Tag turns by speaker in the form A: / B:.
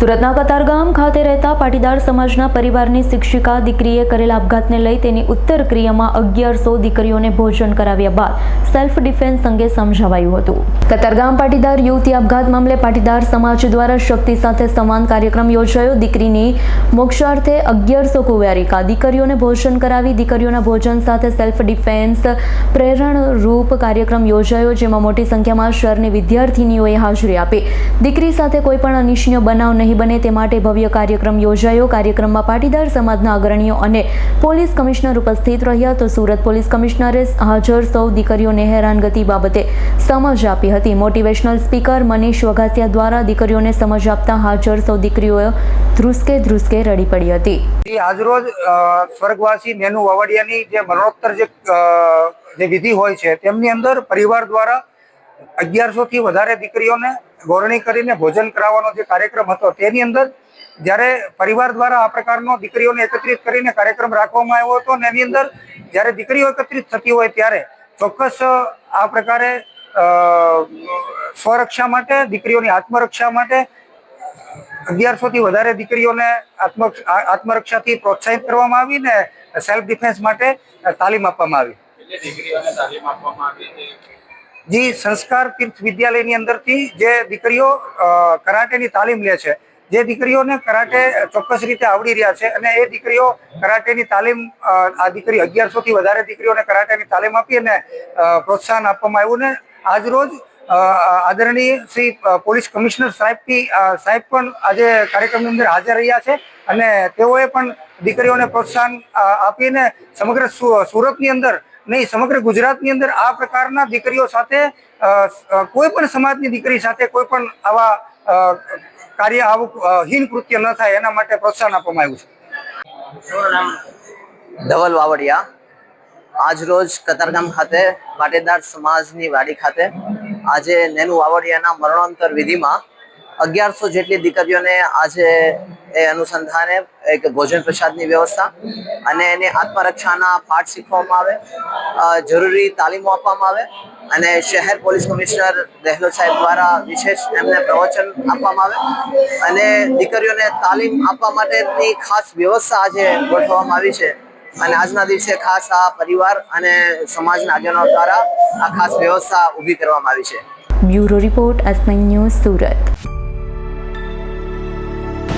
A: સુરતના કતારગામ ખાતે રહેતા પાટીદાર સમાજના પરિવારની શિક્ષિકા દીકરીએ કરેલા આપઘાતને લઈ તેની ઉત્તર ક્રિયામાં અગિયારસો દીકરીઓને ભોજન કરાવ્યા બાદ સેલ્ફ ડિફેન્સ અંગે સમજાવાયું હતું. કતારગામ પાટીદાર યુવતી આપઘાત મામલે પાટીદાર સમાજ દ્વારા શક્તિ સાથે સમાન કાર્યક્રમ યોજાયો. દીકરીની મોક્ષાર્થે અગિયારસો કુવારિકા દીકરીઓને ભોજન કરાવી દીકરીઓના ભોજન સાથે સેલ્ફ ડિફેન્સ પ્રેરણરૂપ કાર્યક્રમ યોજાયો, જેમાં મોટી સંખ્યામાં શહેરની વિદ્યાર્થીનીઓએ હાજરી આપી. દીકરી સાથે કોઈપણ અનિચ્છનીય બનાવ નહીં બને તે માટે ભવ્ય કાર્યક્રમ યોજાયો. કાર્યક્રમમાં પાટીદાર સમાજના અગ્રણીઓ અને પોલીસ કમિશનર ઉપસ્થિત રહ્યા તો સુરત પોલીસ કમિશનરે હાજર સૌ દીકરીઓને હેરાનગતિ બાબતે સમજ આપી હતી. મોટિવેશનલ સ્પીકર મનીષ વઘાસિયા દ્વારા દીકરીઓને સમજ આપતા હાજર સૌ દીકરીઓ ધ્રુસકે ધ્રુસકે રડી પડી હતી.
B: આજરોજ સ્વર્ગવાસી નેનુ વાવડિયાની જે મરણોત્તર જે જે વિધિ હોય છે, તેમની અંદર પરિવાર દ્વારા અગિયારસો થી વધારે દીકરીઓને ગોરણી કરીને ભોજન કરાવવાનો જે કાર્યક્રમ હતો, તેની અંદર જ્યારે પરિવાર દ્વારા આ પ્રકારનો દીકરીઓને એકત્રિત કરીને કાર્યક્રમ રાખવામાં આવ્યો હતો અને એની અંદર જ્યારે દીકરીઓ એકત્રિત થતી હોય ત્યારે ચોક્કસ આ પ્રકારે સ્વરક્ષા માટે, દીકરીઓની આત્મરક્ષા માટે અગિયારસો થી વધારે દીકરીઓને આત્મ, આત્મરક્ષાથી પ્રોત્સાહિત કરવામાં આવી ને સેલ્ફ ડિફેન્સ માટે તાલીમ આપવામાં આવી.
C: દીકરીઓને તાલીમ આપવામાં આવી
B: જી સંસ્કાર તીર્થ વિદ્યાલયની અંદરથી જે દીકરીઓ કરાટેની તાલીમ લે છે જે દીકરીઓને કરાટે ચોક્કસ રીતે આવડી રહ્યા છે અને એ દીકરીઓ કરાટેની તાલીમ આ દીકરી અગિયારસો થી વધારે દીકરીઓને કરાટેની તાલીમ આપી અને પ્રોત્સાહન આપવામાં આવ્યું ને આજ રોજ અ, આદરણીય શ્રી પોલીસ કમિશનર સાહેબથી સાહેબ પણ આજે કાર્યક્રમની અંદર હાજર રહ્યા છે અને તેઓએ પણ દીકરીઓને પ્રોત્સાહન આપીને સમગ્ર સુરતની અંદર નહીં સમગ્ર ગુજરાતની અંદર આ પ્રકારના દીકરીઓ સાથે કોઈ પણ સમાજની દીકરી સાથે કોઈ પણ આવા કાર્ય આવું હીન કૃત્ય ન થાય એના માટે પ્રોત્સાહન આપવામાં આવ્યું છે.
D: ધવલ વાવડિયા. આજ રોજ કતારગામ ખાતે પાટીદાર સમાજની વાડી ખાતે આજે નેનુ વાવડિયાના મરણોત્તર વિધિમાં અગિયારસો જેટલી દીકરીઓને આજે એ અનુસંધાને એક ભોજન પ્રસાદની વ્યવસ્થા અને એને આત્મરક્ષાના પાઠ શીખવવામાં આવે જરૂરી તાલીમો આપવામાં આવે અને શહેર પોલીસ કમિશનર દહેલોત સાહેબ દ્વારા વિશેષ એમને પ્રવચન આપવામાં આવે અને દીકરીઓને તાલીમ આપવા માટેની ખાસ વ્યવસ્થા આજે ગોઠવવામાં આવી છે. અને આજના દિવસે ખાસ આ પરિવાર અને સમાજના આગેવાનો દ્વારા આ ખાસ વ્યવસ્થા ઊભી કરવામાં આવી છે.
A: Bureau report S news Surat.